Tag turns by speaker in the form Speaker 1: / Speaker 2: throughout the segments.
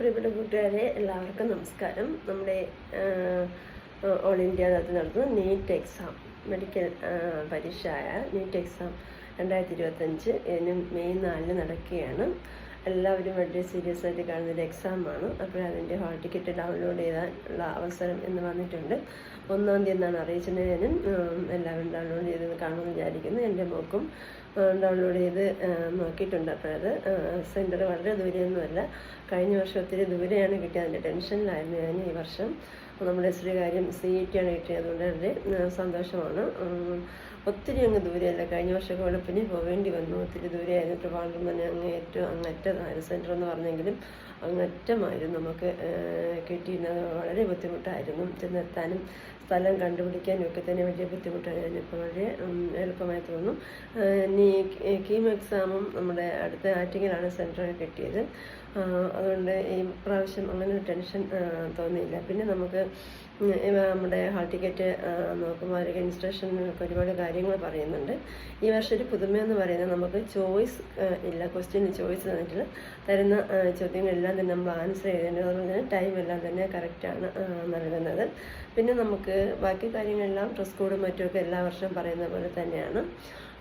Speaker 1: പ്രിയപ്പെട്ട കൂട്ടുകാരെ എല്ലാവർക്കും നമസ്കാരം. നമ്മുടെ ഓൾ ഇന്ത്യ തലത്തിൽ നടത്തുന്ന നീറ്റ് എക്സാം മെഡിക്കൽ പരീക്ഷ പരീക്ഷയായ നീറ്റ് എക്സാം രണ്ടായിരത്തി ഇരുപത്തഞ്ച് ഇതിന് മെയ് നാലിന് നടക്കുകയാണ്. എല്ലാവരും വളരെ സീരിയസ് ആയിട്ട് കാണുന്ന ഒരു എക്സാമാണ് അപ്പോൾ അതിന്റെ ഹാൾ ടിക്കറ്റ് ഡൗൺലോഡ് ചെയ്യാനുള്ള അവസരം എന്ന് വന്നിട്ടുണ്ട് ഒന്നാം തീയതി എന്നാണ് അറിയിച്ചതിനും എല്ലാവരും ഡൗൺലോഡ് ചെയ്ത് കാണുമെന്ന് വിചാരിക്കുന്നു. എന്റെ മോക്കും ഡൗൺലോഡ് ചെയ്ത് നോക്കിയിട്ടുണ്ട്. അപ്പോഴത് സെന്റർ വളരെ ദൂരെയൊന്നുമല്ല. കഴിഞ്ഞ വർഷം ഒത്തിരി ദൂരെയാണ് കിട്ടിയത്. അതിന്റെ ടെൻഷനിലായിരുന്നു ഞാൻ ഈ വർഷം. നമ്മുടെ ശ്രീകാര്യം സി ഇ ടി ആണ് കിട്ടിയത്. അതുകൊണ്ട് വളരെ സന്തോഷമാണ്. ഒത്തിരി അങ്ങ് ദൂരെയല്ല. കഴിഞ്ഞ വർഷമൊക്കെ വെളുപ്പിന് പോവേണ്ടി വന്നു. ഒത്തിരി ദൂരെയായിരുന്നു. ട്രിവാൻഡ്രം തന്നെ അങ്ങ് ഏറ്റവും അങ്ങറ്റതായിരുന്നു. സെന്റർ എന്ന് പറഞ്ഞെങ്കിലും അങ്ങറ്റമായിരുന്നു. നമുക്ക് കിട്ടിയിരുന്നത് വളരെ ബുദ്ധിമുട്ടായിരുന്നു. ചെന്നെത്താനും സ്ഥലം കണ്ടുപിടിക്കാനും ഒക്കെ തന്നെ വലിയ ബുദ്ധിമുട്ടാണ് ഞാനിപ്പോൾ വളരെ എളുപ്പമായി തോന്നുന്നു. ഇനി കീം എക്സാമും നമ്മുടെ അടുത്ത ആറ്റിങ്ങിലാണ് സെന്ററിൽ കിട്ടിയത്. അതുകൊണ്ട് ഈ പ്രാവശ്യം അങ്ങനെ ഒരു ടെൻഷൻ തോന്നിയില്ല. പിന്നെ നമുക്ക് നമ്മുടെ ഹാൾ ടിക്കറ്റ് നോക്കുമ്പോൾ അവരൊക്കെ ഇൻസ്ട്രക്ഷനൊക്കെ ഒരുപാട് കാര്യങ്ങൾ പറയുന്നുണ്ട്. ഈ വർഷം ഒരു പുതുമയെന്ന് പറയുന്നത് നമുക്ക് ചോയ്സ് ഇല്ല ക്വസ്റ്റ്യൻ ചോയ്സ് തന്നിട്ടില്ല തരുന്ന ചോദ്യങ്ങളെല്ലാം തന്നെ നമ്മൾ ആൻസർ ചെയ്തേണ്ടത് പറഞ്ഞാൽ ടൈം എല്ലാം തന്നെ കറക്റ്റാണ് നൽകുന്നത്. പിന്നെ നമുക്ക് ബാക്കി കാര്യങ്ങളെല്ലാം ഡ്രസ് കോഡും മറ്റുമൊക്കെ എല്ലാ വർഷവും പറയുന്ന പോലെ തന്നെയാണ്.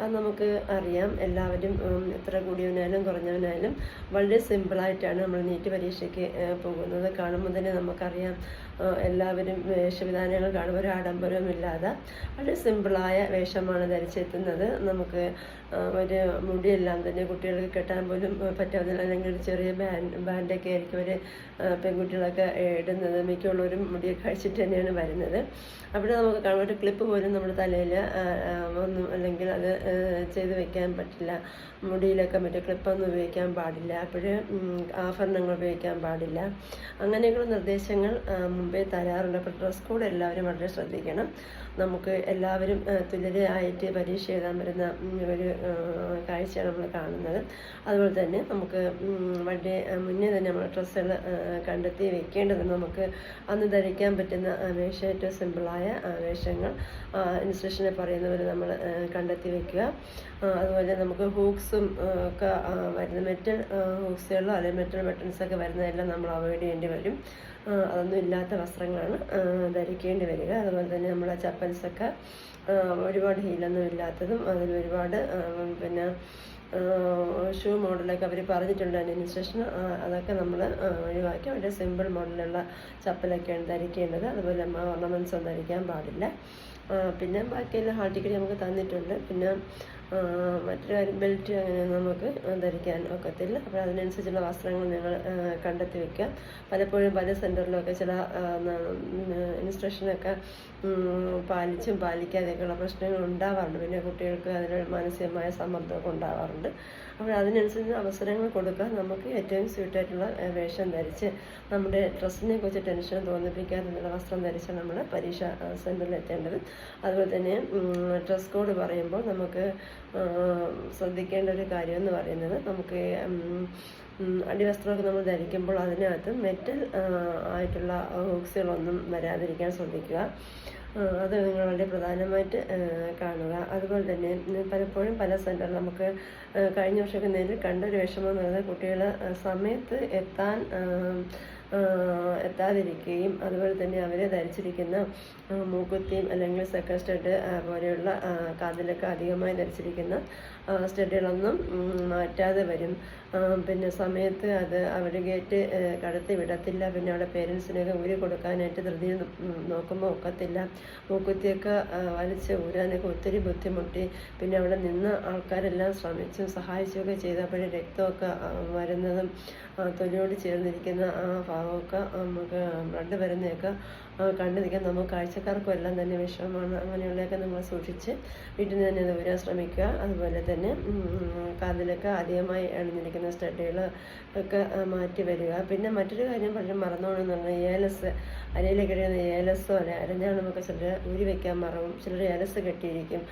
Speaker 1: അത് നമുക്ക് അറിയാം എല്ലാവരും എത്ര കൂടിയവനായാലും കുറഞ്ഞവനായാലും വളരെ സിമ്പിളായിട്ടാണ് നമ്മൾ നീറ്റ് പരീക്ഷയ്ക്ക് പോകുന്നത്. കാണുമ്പോൾ തന്നെ നമുക്കറിയാം എല്ലാവരും വേഷവിധാനങ്ങൾ കാണുമ്പോൾ ഒരു ആഡംബരവുമില്ലാതെ വളരെ സിമ്പിളായ വേഷമാണ് ധരിച്ചെത്തുന്നത്. നമുക്ക് ഒരു മുടിയെല്ലാം തന്നെ കുട്ടികൾക്ക് കെട്ടാൻ പോലും പറ്റാവുന്നില്ല അല്ലെങ്കിൽ ഒരു ചെറിയ ബാൻഡ് ബാൻഡൊക്കെ ആയിരിക്കും അവർ പെൺകുട്ടികളൊക്കെ ഇടുന്നത്. മിക്കുള്ളവരും മുടിയൊക്കെ കഴിച്ചിട്ട് തന്നെയാണ് വരുന്നത്. അവിടെ നമുക്ക് കാണാൻ ഒരു ക്ലിപ്പ് പോലും നമ്മുടെ തലയിൽ ഒന്നും അല്ലെങ്കിൽ അത് ചെയ്ത് വെക്കാൻ പറ്റില്ല. മുടിയിലൊക്കെ മറ്റേ ക്ലിപ്പൊന്നും ഉപയോഗിക്കാൻ പാടില്ല. അപ്പോഴ് ആഭരണങ്ങൾ ഉപയോഗിക്കാൻ പാടില്ല. അങ്ങനെയൊക്കെയുള്ള നിർദ്ദേശങ്ങൾ മുമ്പേ തരാറുണ്ട്. അപ്പോൾ ഡ്രസ് കോഡ് എല്ലാവരും വളരെ ശ്രദ്ധിക്കണം. നമുക്ക് എല്ലാവരും തുല്യതയായിട്ട് പരീക്ഷ എഴുതാൻ വരുന്ന ഒരു കാഴ്ചയാണ് നമ്മൾ കാണുന്നത്. അതുപോലെ തന്നെ നമുക്ക് വളരെ മുന്നേ തന്നെ നമ്മൾ ഡ്രസ്സുകൾ കണ്ടെത്തി വെക്കേണ്ടതുണ്ട്. നമുക്ക് അന്ന് ധരിക്കാൻ പറ്റുന്ന വേഷം ഏറ്റവും സിമ്പിളായ വേഷങ്ങൾ ഇൻസ്ട്രക്ഷനെ പറയുന്നവർ നമ്മൾ കണ്ടെത്തി വെക്കുക. അതുപോലെ നമുക്ക് ഹൂക്സും ഒക്കെ വരുന്ന മെറ്റൽ ഹൂക്സുകളോ അല്ലെങ്കിൽ മെറ്റൽ ബട്ടൺസൊക്കെ വരുന്നതെല്ലാം നമ്മൾ അവോയ്ഡ് ചെയ്യേണ്ടി വരും. അതൊന്നും ഇല്ലാത്ത വസ്ത്രങ്ങളാണ് ധരിക്കേണ്ടി വരിക. അതുപോലെ തന്നെ നമ്മളെ ചപ്പൽസൊക്കെ ഒരുപാട് ഹീലൊന്നും ഇല്ലാത്തതും അതിൽ ഒരുപാട് പിന്നെ ഷൂ മോഡലൊക്കെ അവർ പറഞ്ഞിട്ടുണ്ട് ഇൻസ്ട്രക്ഷൻ അതൊക്കെ നമ്മൾ ഒഴിവാക്കി വളരെ സിമ്പിൾ മോഡലുള്ള ചപ്പലൊക്കെയാണ് ധരിക്കേണ്ടത്. അതുപോലെ ഓർണമെന്റ്സ് ഒന്നും ധരിക്കാൻ പാടില്ല. പിന്നെ ബാക്കിയെല്ലാം ടിക്കറ്റ് നമുക്ക് തന്നിട്ടുണ്ട്. പിന്നെ കാര്യം ബെൽറ്റ് അങ്ങനെ നമുക്ക് ധരിക്കാൻ ഒക്കത്തില്ല. അപ്പോൾ അതിനനുസരിച്ചുള്ള വസ്ത്രങ്ങൾ നിങ്ങൾ കണ്ടെത്തി വെക്കുക പലപ്പോഴും പല സെന്ററിലൊക്കെ ചില ഇൻസ്ട്രക്ഷനൊക്കെ പാലിച്ചും പാലിക്കാതെയൊക്കെയുള്ള പ്രശ്നങ്ങൾ ഉണ്ടാവാറുണ്ട്. പിന്നെ കുട്ടികൾക്ക് അതിൽ മാനസികമായ സമ്മർദ്ദമൊക്കെ ഉണ്ടാവാറുണ്ട്. അപ്പോൾ അതിനനുസരിച്ച് അവസരങ്ങൾ കൊടുക്കുക നമുക്ക് ഏറ്റവും സ്യൂട്ടായിട്ടുള്ള വേഷം ധരിച്ച് നമ്മുടെ ഡ്രസ്സിനെ കുറിച്ച് ടെൻഷൻ തോന്നിപ്പിക്കാതെന്നുള്ള വസ്ത്രം ധരിച്ച് നമ്മൾ പരീക്ഷ സെന്ററിൽ എത്തേണ്ടത്. അതുപോലെ തന്നെ ഡ്രസ് കോഡ് പറയുമ്പോൾ നമുക്ക് ശ്രദ്ധിക്കേണ്ട ഒരു കാര്യം എന്ന് പറയുന്നത് നമുക്ക് അടിവസ്ത്രമൊക്കെ നമ്മൾ ധരിക്കുമ്പോൾ അതിനകത്ത് മെറ്റൽ ആയിട്ടുള്ള ഹൂക്സുകളൊന്നും വരാതിരിക്കാൻ ശ്രദ്ധിക്കുക. അത് നിങ്ങൾ വളരെ പ്രധാനമായിട്ട് കാണുക. അതുപോലെ തന്നെ പലപ്പോഴും പല സെന്ററിൽ നമുക്ക് കഴിഞ്ഞ വർഷമൊക്കെ നേരിൽ കണ്ടൊരു വിഷമം എന്ന് പറയുന്നത് കുട്ടികൾ സമയത്ത് എത്താൻ എത്താതിരിക്കുകയും അതുപോലെ തന്നെ അവരെ ധരിച്ചിരിക്കുന്ന മൂക്കുത്തിയും അല്ലെങ്കിൽ സെക്കസ്റ്റഡ് പോലെയുള്ള കാതിലൊക്കെ അധികമായി ധരിച്ചിരിക്കുന്ന സ്റ്റഡുകളൊന്നും മാറ്റാതെ വരും. പിന്നെ സമയത്ത് അത് അവർ ഗേറ്റ് കടത്തി വിടത്തില്ല. പിന്നെ അവിടെ പേരൻസിനൊക്കെ ഊരി കൊടുക്കാനായിട്ട് ധൃതി നോക്കുമ്പോൾ ഒക്കത്തില്ല. മൂക്കുത്തിയൊക്കെ വലിച്ച് ഊരാനൊക്കെ ഒത്തിരി ബുദ്ധിമുട്ടി. പിന്നെ അവിടെ നിന്ന് ആൾക്കാരെല്ലാം ശ്രമിച്ചും സഹായിച്ചുമൊക്കെ ചെയ്തപ്പോഴേ രക്തമൊക്കെ വരുന്നതും തൊലിയോട് ചേർന്നിരിക്കുന്ന ആ ഭാഗമൊക്കെ നമുക്ക് ബ്ലഡ് വരുന്നതൊക്കെ കണ്ടു നിൽക്കാൻ നമുക്ക് കാഴ്ചക്കാർക്കും എല്ലാം തന്നെ വിഷമമാണ്. അങ്ങനെയുള്ളതൊക്കെ നമ്മൾ സൂക്ഷിച്ച് വീട്ടിൽ നിന്ന് തന്നെ ഊരാൻ ശ്രമിക്കുക. അതുപോലെ തന്നെ ഉം, കാതിലൊക്കെ അധികമായി അണിഞ്ഞിരിക്കുന്ന സ്റ്റഡുകൾ ഒക്കെ മാറ്റി വരിക. പിന്നെ മറ്റൊരു കാര്യം പലരും മറന്നോണെന്ന് പറഞ്ഞാൽ ഏലസ് അരയിലേക്ക് കിടക്കുന്ന ഏലസോ അല്ലെ അരഞ്ഞാൽ നമുക്ക് ചിലർ ഊരി വെക്കാൻ മറവും ചിലർ ഏലസ് കെട്ടിയിരിക്കും.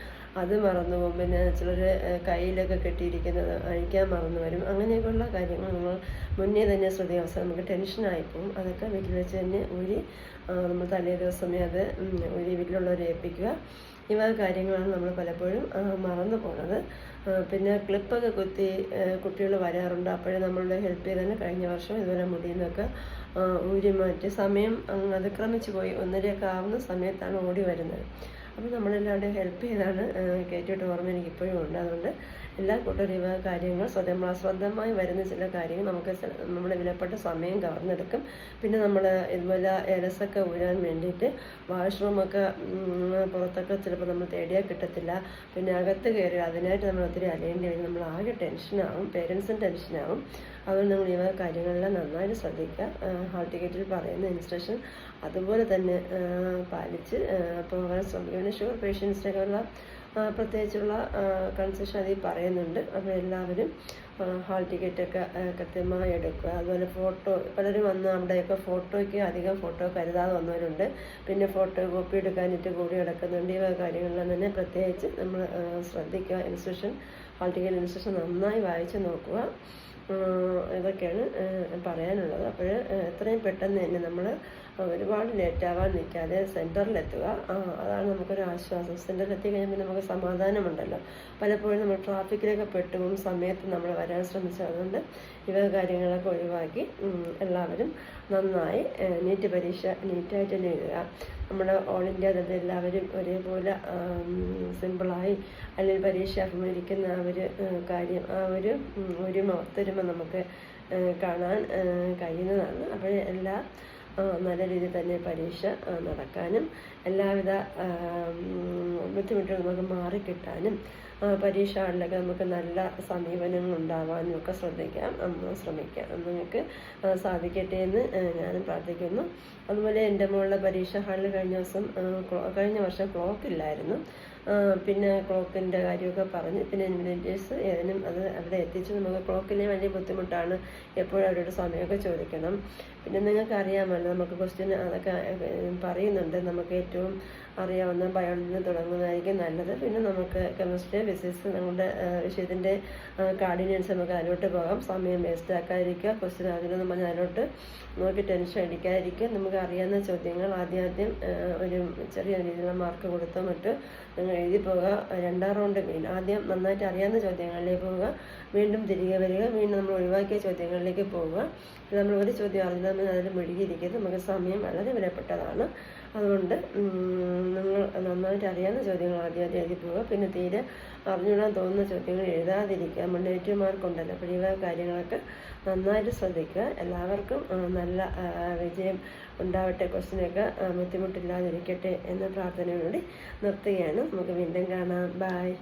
Speaker 1: അത് മറന്നു പോകും പിന്നെ ചിലർ കയ്യിലൊക്കെ കെട്ടിയിരിക്കുന്നത് അഴിക്കാൻ മറന്നു വരും. അങ്ങനെയൊക്കെയുള്ള കാര്യങ്ങൾ നമ്മൾ മുന്നേ തന്നെ ശ്രദ്ധിക്കുക അവസരം നമുക്ക് ടെൻഷനായി അതൊക്കെ വീട്ടിൽ വെച്ച് തന്നെ ഊരി നമ്മൾ തലേ ദിവസമേ അത് ഊരി വീട്ടിലുള്ളവരെ ഏൽപ്പിക്കുക. ഇവ കാര്യങ്ങളാണ് നമ്മൾ പലപ്പോഴും മറന്നു പോകുന്നത് പിന്നെ ക്ലിപ്പൊക്കെ കുത്തി കുട്ടികൾ വരാറുണ്ട്. അപ്പോഴേ നമ്മളുടെ ഹെൽപ്പ് ചെയ്ത് തന്നെ കഴിഞ്ഞ വർഷം ഇതുപോലെ മുടിയിൽ നിന്നൊക്കെ ഊരി മാറ്റി സമയം അതിക്രമിച്ചു പോയി. ഒന്നരയൊക്കെ ആവുന്ന സമയത്താണ് ഓടി വരുന്നത്. അപ്പോൾ നമ്മളെല്ലാവരുടെയും ഹെൽപ്പ് ചെയ്താണ് കയറ്റിയിട്ട് ഓർമ്മ എനിക്ക് ഇപ്പോഴും ഉണ്ട്. അതുകൊണ്ട് എല്ലാ കൂട്ടരും കാര്യങ്ങൾ സ്വന്തം സ്വന്തമായി വരുന്ന ചില കാര്യങ്ങൾ നമുക്ക് നമ്മുടെ വിലപ്പെട്ട സമയം കവർന്നെടുക്കും. പിന്നെ നമ്മൾ ഇതുപോലെ എലസൊക്കെ ഊരാൻ വേണ്ടിയിട്ട് വാഷ്റൂമൊക്കെ പുറത്തൊക്കെ ചിലപ്പോൾ നമ്മൾ തേടിയാൽ കിട്ടത്തില്ല. പിന്നെ അകത്ത് കയറി അതിനായിട്ട് നമ്മൾ ഒത്തിരി അലയേണ്ടി വരും. നമ്മൾ ആകെ ടെൻഷനാവും പേരൻസും ടെൻഷനാവും അതുകൊണ്ട് നമ്മൾ ഇവ കാര്യങ്ങളെല്ലാം നന്നായിട്ട് ശ്രദ്ധിക്കുക. ഹാൾ ടിക്കറ്റിൽ പറയുന്ന ഇൻസ്ട്രക്ഷൻ അതുപോലെ തന്നെ പാലിച്ച് പോകാൻ ഷുഗർ പേഷ്യൻസിനൊക്കെ പ്രത്യേകിച്ചുള്ള കൺസെഷൻ അതിൽ പറയുന്നുണ്ട്. അപ്പോൾ എല്ലാവരും ഹാൾ ടിക്കറ്റൊക്കെ കൃത്യമായി എടുക്കുക. അതുപോലെ ഫോട്ടോ പലരും വന്ന് അവിടെയൊക്കെ ഫോട്ടോയ്ക്ക് അധികം ഫോട്ടോ കരുതാതെ വന്നവരുണ്ട്. പിന്നെ ഫോട്ടോ കോപ്പി എടുക്കാനായിട്ട് കൂടി കിടക്കുന്നുണ്ട് ഈ കാര്യങ്ങളിലും തന്നെ പ്രത്യേകിച്ച് നമ്മൾ ശ്രദ്ധിക്കുക. ഇൻസ്ട്രക്ഷൻ ഹാൾ ടിക്കറ്റ് ഇൻസ്ട്രക്ഷൻ നന്നായി വായിച്ച് നോക്കുക. ഇതൊക്കെയാണ് പറയാനുള്ളത്. അപ്പോൾ എത്രയും പെട്ടെന്ന് തന്നെ നമ്മൾ ഒരുപാട് ലേറ്റ് ആവാൻ നിൽക്കാതെ സെന്ററിലെത്തുക ആ അതാണ് നമുക്കൊരു ആശ്വാസം. സെന്ററിൽ എത്തി കഴിയുമ്പോൾ നമുക്ക് സമാധാനമുണ്ടല്ലോ. പലപ്പോഴും നമ്മൾ ട്രാഫിക്കിലൊക്കെ പെട്ടുപോകും സമയത്ത് നമ്മൾ വരാൻ ശ്രമിച്ചതുകൊണ്ട് ഇവ കാര്യങ്ങളൊക്കെ ഒഴിവാക്കി എല്ലാവരും നന്നായി നീറ്റ് പരീക്ഷ നീറ്റായിട്ട് തന്നെ എഴുതുക. നമ്മുടെ ഓൾ ഇന്ത്യ തന്നെ എല്ലാവരും ഒരേപോലെ സിമ്പിളായി അല്ലെങ്കിൽ പരീക്ഷ അഭിമുഖിക്കുന്ന ആ ഒരു കാര്യം ആ ഒരു ഒരുമ ഒത്തൊരുമ നമുക്ക് കാണാൻ കഴിയുന്നതാണ്. അപ്പോൾ എല്ലാ നല്ല രീതിയിൽ തന്നെ പരീക്ഷ നടക്കാനും എല്ലാവിധ ബുദ്ധിമുട്ടുകളും നമുക്ക് മാറിക്കിട്ടാനും പരീക്ഷ ഹാളിലൊക്കെ നമുക്ക് നല്ല സമീപനങ്ങൾ ഉണ്ടാവാനും ഒക്കെ ശ്രദ്ധിക്കാം ശ്രമിക്കാം. നിങ്ങൾക്ക് സാധിക്കട്ടെ എന്ന് ഞാനും പ്രാർത്ഥിക്കുന്നു. അതുപോലെ എന്റെ മോളുടെ പരീക്ഷ ഹാളിൽ കഴിഞ്ഞ ദിവസം കഴിഞ്ഞ വർഷം ക്ലോക്ക് ഇല്ലായിരുന്നു പിന്നെ ക്ലോക്കിന്റെ കാര്യമൊക്കെ പറഞ്ഞ് പിന്നെ ഇൻവിറ്റേഴ്സ് ഏതിനും അത് അവിടെ എത്തിച്ച് നമുക്ക് ക്ലോക്കിന് വലിയ ബുദ്ധിമുട്ടാണ്. എപ്പോഴും അവരോട് സമയമൊക്കെ ചോദിക്കണം. പിന്നെ നിങ്ങൾക്ക് അറിയാമല്ലോ നമുക്ക് ക്വസ്റ്റ്യൻ അതൊക്കെ പറയുന്നുണ്ട്. നമുക്ക് ഏറ്റവും അറിയാവുന്ന ബയോളജി തുടങ്ങുന്നതായിരിക്കും നല്ലത്. പിന്നെ നമുക്ക് കെമിസ്ട്രി ഫിസിക്സ് നമ്മുടെ വിഷയത്തിന്റെ കാർഡിനൻസ് നമുക്ക് അതിലോട്ട് പോകാം. സമയം വേസ്റ്റ് ആക്കാതിരിക്കുക ക്വസ്റ്റ്യൻ ആദ്യം നമ്മൾ അതിലോട്ട് നോക്കി ടെൻഷൻ അടിക്കാതിരിക്കുക. നമുക്ക് അറിയാവുന്ന ചോദ്യങ്ങൾ ആദ്യം ആദ്യം ഒരു ചെറിയ രീതിയിലുള്ള മാർക്ക് കൊടുത്തോ മറ്റോ നിങ്ങൾ എഴുതി പോവുക. രണ്ടാം റൗണ്ട് വീണ്ടും ആദ്യം നന്നായിട്ട് അറിയാവുന്ന ചോദ്യങ്ങളിലേക്ക് പോവുക. വീണ്ടും തിരികെ വരിക. വീണ്ടും നമ്മൾ ഒഴിവാക്കിയ ചോദ്യങ്ങളിലേക്ക് പോവുക. നമ്മൾ ഒരു ചോദ്യം അറിഞ്ഞാൽ അതിൽ മുഴുകിയിരിക്കരുത് നമുക്ക് സമയം വളരെ വിലപ്പെട്ടതാണ്. അതുകൊണ്ട് നിങ്ങൾ നന്നായിട്ട് അറിയാവുന്ന ചോദ്യങ്ങൾ ആദ്യം എഴുതി പോവുക. പിന്നെ തീരെ അറിഞ്ഞുകൂടാൻ തോന്നുന്ന ചോദ്യങ്ങൾ എഴുതാതിരിക്കുക നമ്മൾ നെഗറ്റീവ് മാർക്ക് ഉണ്ടല്ലോ അപ്പോൾ ഇവ കാര്യങ്ങളൊക്കെ നന്നായിട്ട് ശ്രദ്ധിക്കുക. എല്ലാവർക്കും നല്ല വിജയം ഉണ്ടാവട്ടെ ക്വസ്റ്റിനൊക്കെ ബുദ്ധിമുട്ടില്ലാതിരിക്കട്ടെ എന്ന പ്രാർത്ഥനയോടുകൂടി നിർത്തുകയാണ്. നമുക്ക് വീണ്ടും കാണാം. ബായ്